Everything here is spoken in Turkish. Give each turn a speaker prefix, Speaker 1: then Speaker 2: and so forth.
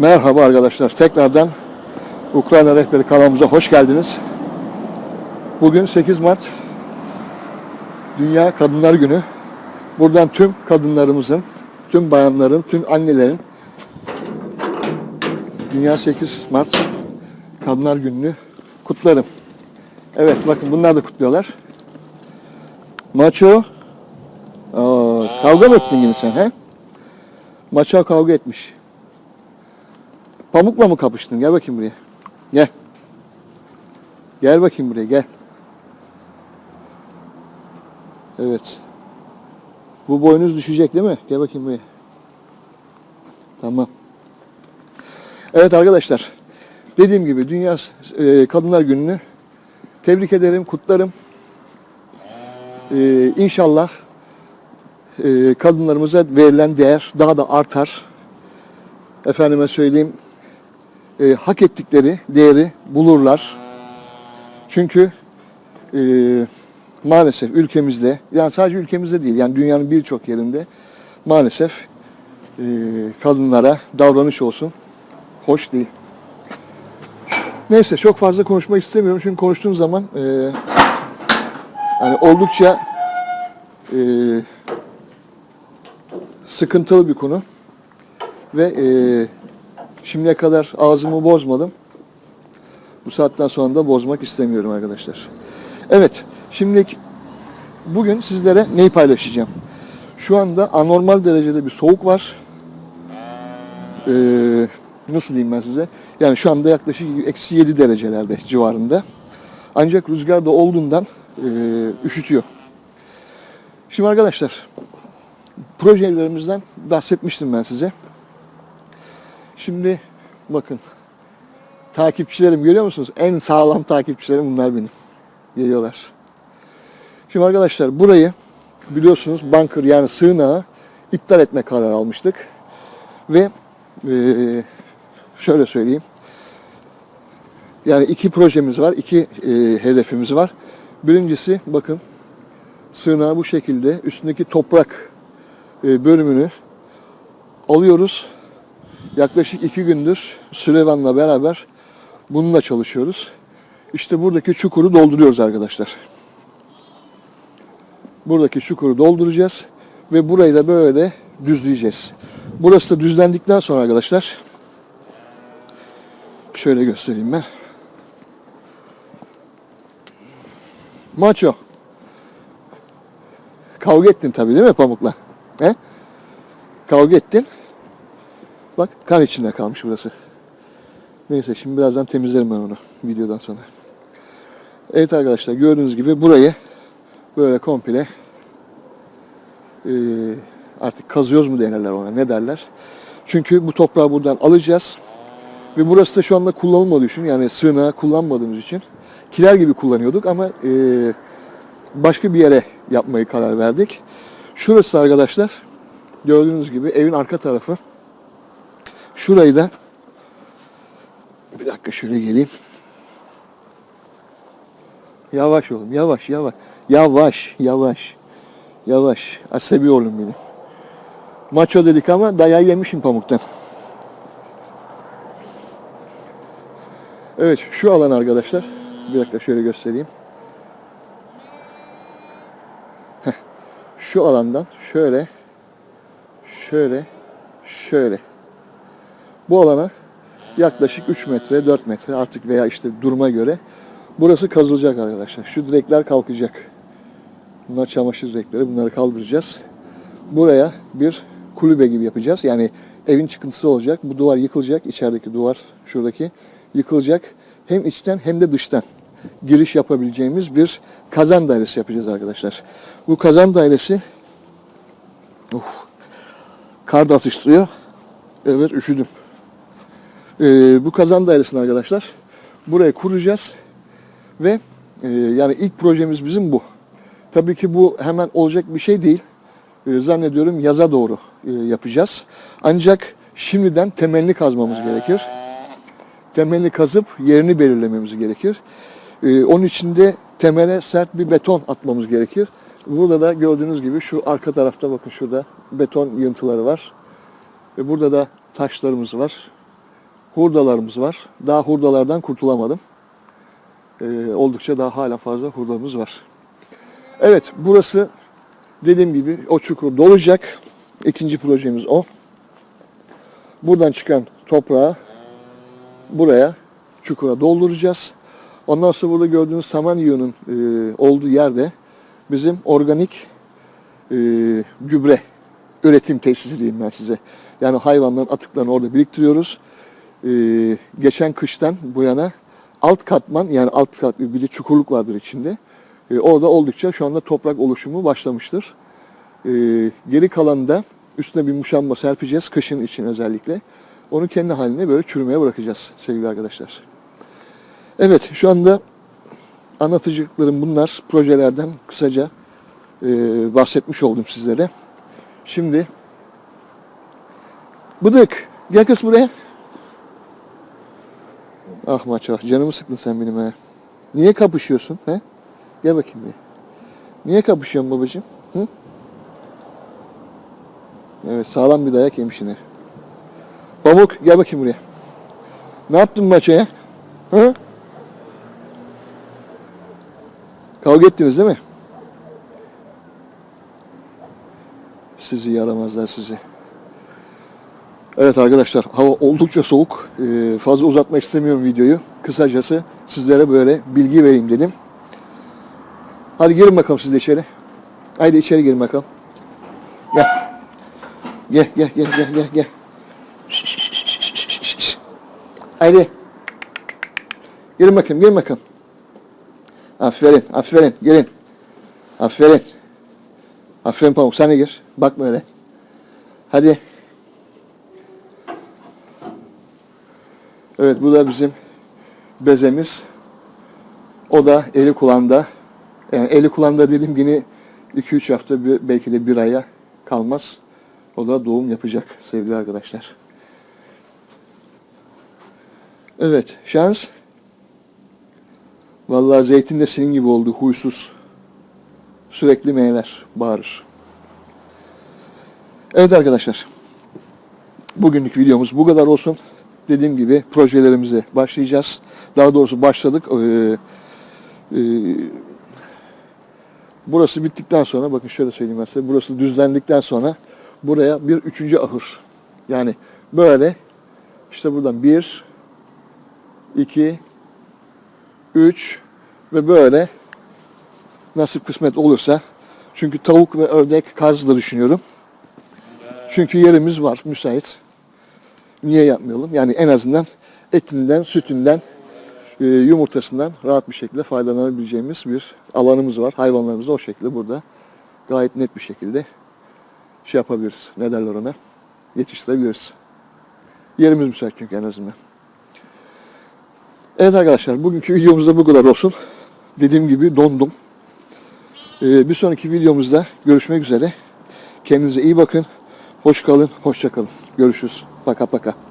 Speaker 1: Merhaba arkadaşlar. Tekrardan Ukrayna Rehberi kanalımıza hoş geldiniz. Bugün 8 Mart Dünya Kadınlar Günü. Buradan tüm kadınlarımızın, tüm bayanların, tüm annelerin Dünya 8 Mart Kadınlar Günü'nü kutlarım. Evet bakın bunlar da kutluyorlar. Maço. Aa, kavga mı ettin yine sen he? Maço kavga etmiş. Pamukla mı kapıştın? Gel bakayım buraya. Gel. Gel bakayım buraya gel. Evet. Bu boynuz düşecek değil mi? Gel bakayım buraya. Tamam. Evet arkadaşlar. Dediğim gibi Dünya e, Kadınlar Günü'nü tebrik ederim, kutlarım. E, inşallah e, kadınlarımıza verilen değer daha da artar. Efendime söyleyeyim e, hak ettikleri değeri bulurlar. Çünkü e, maalesef ülkemizde, yani sadece ülkemizde değil, yani dünyanın birçok yerinde maalesef e, kadınlara davranış olsun hoş değil. Neyse çok fazla konuşmak istemiyorum çünkü konuştuğum zaman e, yani oldukça e, sıkıntılı bir konu ve e, Şimdiye kadar ağzımı bozmadım. Bu saatten sonra da bozmak istemiyorum arkadaşlar. Evet, şimdi bugün sizlere neyi paylaşacağım? Şu anda anormal derecede bir soğuk var. Ee, nasıl diyeyim ben size? Yani şu anda yaklaşık eksi 7 derecelerde civarında. Ancak rüzgar da olduğundan e, üşütüyor. Şimdi arkadaşlar, projelerimizden bahsetmiştim ben size. Şimdi bakın takipçilerim görüyor musunuz? En sağlam takipçilerim bunlar benim. Geliyorlar. Şimdi arkadaşlar burayı biliyorsunuz bunker yani sığınağı iptal etme kararı almıştık. Ve eee, şöyle söyleyeyim. Yani iki projemiz var, iki eee, hedefimiz var. Birincisi bakın sığınağı bu şekilde üstündeki toprak eee, bölümünü alıyoruz Yaklaşık iki gündür Süleyman'la beraber bununla çalışıyoruz. İşte buradaki çukuru dolduruyoruz arkadaşlar. Buradaki çukuru dolduracağız ve burayı da böyle düzleyeceğiz. Burası da düzlendikten sonra arkadaşlar şöyle göstereyim ben. Maço. Kavga ettin tabii değil mi Pamuk'la? He? Kavga ettin. Bak kan içinde kalmış burası. Neyse şimdi birazdan temizlerim ben onu videodan sonra. Evet arkadaşlar gördüğünüz gibi burayı böyle komple e, artık kazıyoruz mu derler ona ne derler. Çünkü bu toprağı buradan alacağız. Ve burası da şu anda kullanılmadığı için yani sığınağı kullanmadığımız için kiler gibi kullanıyorduk ama e, başka bir yere yapmayı karar verdik. Şurası arkadaşlar gördüğünüz gibi evin arka tarafı. Şurayı da bir dakika şöyle geleyim. Yavaş oğlum yavaş yavaş. Yavaş yavaş. Yavaş. Asabi oğlum benim. Maço dedik ama dayağı yemişim pamuktan. Evet şu alan arkadaşlar. Bir dakika şöyle göstereyim. Heh. Şu alandan şöyle şöyle şöyle bu alana yaklaşık 3 metre, 4 metre artık veya işte duruma göre burası kazılacak arkadaşlar. Şu direkler kalkacak. Bunlar çamaşır direkleri. Bunları kaldıracağız. Buraya bir kulübe gibi yapacağız. Yani evin çıkıntısı olacak. Bu duvar yıkılacak. İçerideki duvar şuradaki yıkılacak. Hem içten hem de dıştan giriş yapabileceğimiz bir kazan dairesi yapacağız arkadaşlar. Bu kazan dairesi Uf, kar da atıştırıyor. Evet üşüdüm. Ee, bu kazan dairesini arkadaşlar buraya kuracağız ve e, yani ilk projemiz bizim bu. Tabii ki bu hemen olacak bir şey değil. E, zannediyorum yaza doğru e, yapacağız. Ancak şimdiden temelini kazmamız gerekir. Temelini kazıp yerini belirlememiz gerekir. E, onun için de temele sert bir beton atmamız gerekir. Burada da gördüğünüz gibi şu arka tarafta bakın şurada beton yığıntıları var. Ve burada da taşlarımız var. Hurdalarımız var. Daha hurdalardan kurtulamadım. Ee, oldukça daha hala fazla hurdamız var. Evet burası dediğim gibi o çukur dolacak. İkinci projemiz o. Buradan çıkan toprağı buraya çukura dolduracağız. Ondan sonra burada gördüğünüz samanyonun e, olduğu yerde bizim organik e, gübre üretim tesisi diyeyim ben size. Yani hayvanların atıklarını orada biriktiriyoruz. E, geçen kıştan bu yana alt katman yani alt kat bir de çukurluk vardır içinde. E, orada oldukça şu anda toprak oluşumu başlamıştır. E, geri kalanında üstüne bir muşamba serpeceğiz kışın için özellikle. Onu kendi haline böyle çürümeye bırakacağız sevgili arkadaşlar. Evet şu anda anlatacaklarım bunlar. Projelerden kısaca e, bahsetmiş oldum sizlere. Şimdi Bıdık gel kız buraya. Ah maço canımı sıktın sen benim ha. Niye kapışıyorsun he? Gel bakayım bir. Niye kapışıyorsun babacığım? Hı? Evet sağlam bir dayak yemiş yine. Pamuk gel bakayım buraya. Ne yaptın maçoya? Hı? Kavga ettiniz değil mi? Sizi yaramazlar sizi. Evet arkadaşlar hava oldukça soğuk. Ee, fazla uzatmak istemiyorum videoyu. Kısacası sizlere böyle bilgi vereyim dedim. Hadi girin bakalım siz de içeri. Haydi içeri girin bakalım. Gel. Gel gel gel gel gel gel. Haydi. Girin bakayım girin bakalım. Aferin aferin girin. Aferin. Aferin Pamuk sen de gir. Bakma öyle. Hadi. Evet bu da bizim bezemiz. O da eli kulağında. Yani eli kulağında dedim yine 2-3 hafta bir- belki de bir aya kalmaz. O da doğum yapacak sevgili arkadaşlar. Evet şans. Vallahi zeytin de senin gibi oldu huysuz. Sürekli meyler bağırır. Evet arkadaşlar. Bugünlük videomuz bu kadar olsun. Dediğim gibi projelerimize başlayacağız. Daha doğrusu başladık. Ee, e, burası bittikten sonra bakın şöyle söyleyeyim ben size. Burası düzlendikten sonra buraya bir üçüncü ahır. Yani böyle işte buradan bir, iki, üç ve böyle nasip kısmet olursa çünkü tavuk ve ördek kaz da düşünüyorum. Çünkü yerimiz var müsait. Niye yapmayalım? Yani en azından etinden, sütünden, e, yumurtasından rahat bir şekilde faydalanabileceğimiz bir alanımız var. Hayvanlarımızı o şekilde burada gayet net bir şekilde şey yapabiliriz. Ne derler ona? Yetiştirebiliriz. Yerimiz müsait çünkü en azından. Evet arkadaşlar bugünkü videomuzda bu kadar olsun. Dediğim gibi dondum. Ee, bir sonraki videomuzda görüşmek üzere. Kendinize iyi bakın. Hoş kalın, hoşça kalın. Görüşürüz. Paka paka.